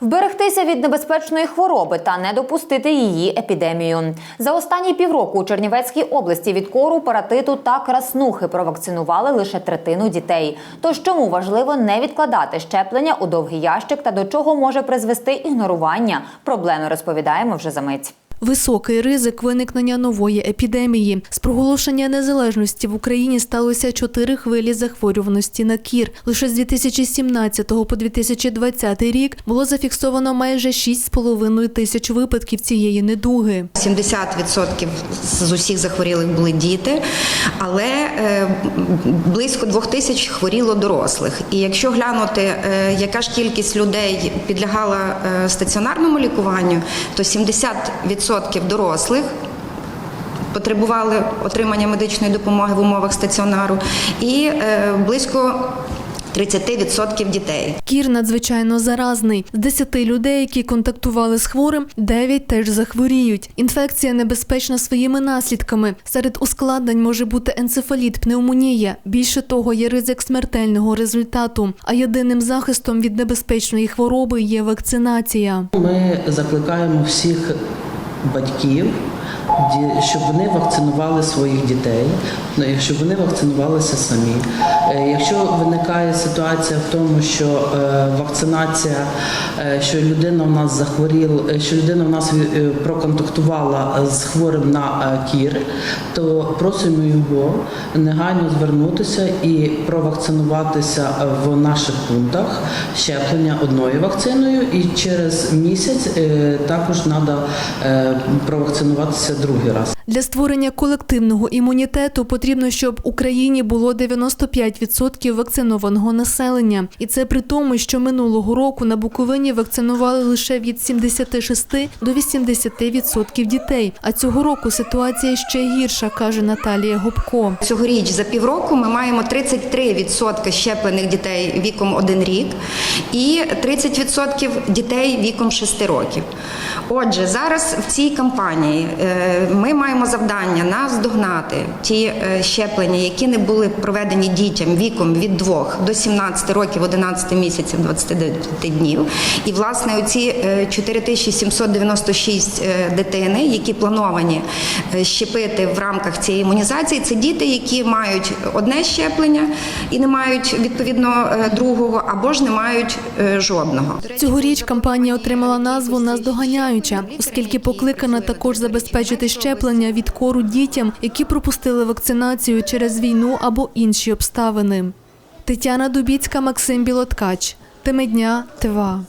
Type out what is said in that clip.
Вберегтися від небезпечної хвороби та не допустити її епідемію. За останні півроку у Чернівецькій області від кору, паратиту та краснухи провакцинували лише третину дітей. Тож чому важливо не відкладати щеплення у довгий ящик та до чого може призвести ігнорування? Проблеми розповідаємо вже за мить. Високий ризик виникнення нової епідемії. З проголошення незалежності в Україні сталося чотири хвилі захворюваності на кір. Лише з 2017 по 2020 рік було зафіксовано майже 6,5 тисяч випадків цієї недуги. 70% з усіх захворілих були діти, але е, близько двох тисяч хворіло дорослих. І якщо глянути, е, яка ж кількість людей підлягала е, стаціонарному лікуванню, то 70% дорослих. Потребували отримання медичної допомоги в умовах стаціонару, і близько 30% дітей. Кір надзвичайно заразний. З 10 людей, які контактували з хворим, 9 теж захворіють. Інфекція небезпечна своїми наслідками. Серед ускладнень може бути енцефаліт, пневмонія. Більше того, є ризик смертельного результату. А єдиним захистом від небезпечної хвороби є вакцинація. Ми закликаємо всіх батьків, щоб вони вакцинували своїх дітей, ну, щоб вони вакцинувалися самі. Е, Якщо виникає ситуація в тому, що е, вакцинація, е, що людина у нас захворіла, що людина у нас проконтактувала з хворим на кір, то просимо його негайно звернутися і провакцинуватися в наших пунктах щеплення одною вакциною, і через місяць також треба провакцинуватися другий раз. Для створення колективного імунітету потрібно, щоб Україні було 95% вакцинованого населення. І це при тому, що минулого року на Буковині вакцинували лише від 76 до 80% дітей. А цього року ситуація ще гірша, каже Наталія Губко. Цьогоріч за півроку ми маємо 33% щеплених дітей віком 1 рік і 30% дітей віком 6 років. Отже, зараз в цій кампанії е, ми маємо завдання наздогнати ті е, щеплення, які не були проведені дітям віком від 2 до 17 років, 11 місяців, 29 днів. І власне оці е, 4796 е, дитини, які плановані е, щепити в рамках цієї імунізації, це діти, які мають одне щеплення і не мають відповідно е, другого, або ж не мають е, жодного. Цьогоріч кампанія отримала назву Наздоганяюча, оскільки покликана також забезпечити щеплення від кору дітям, які пропустили вакцинацію через війну або інші обставини. Тетяна Дубіцька, Максим Білоткач. Теми дня ТВА.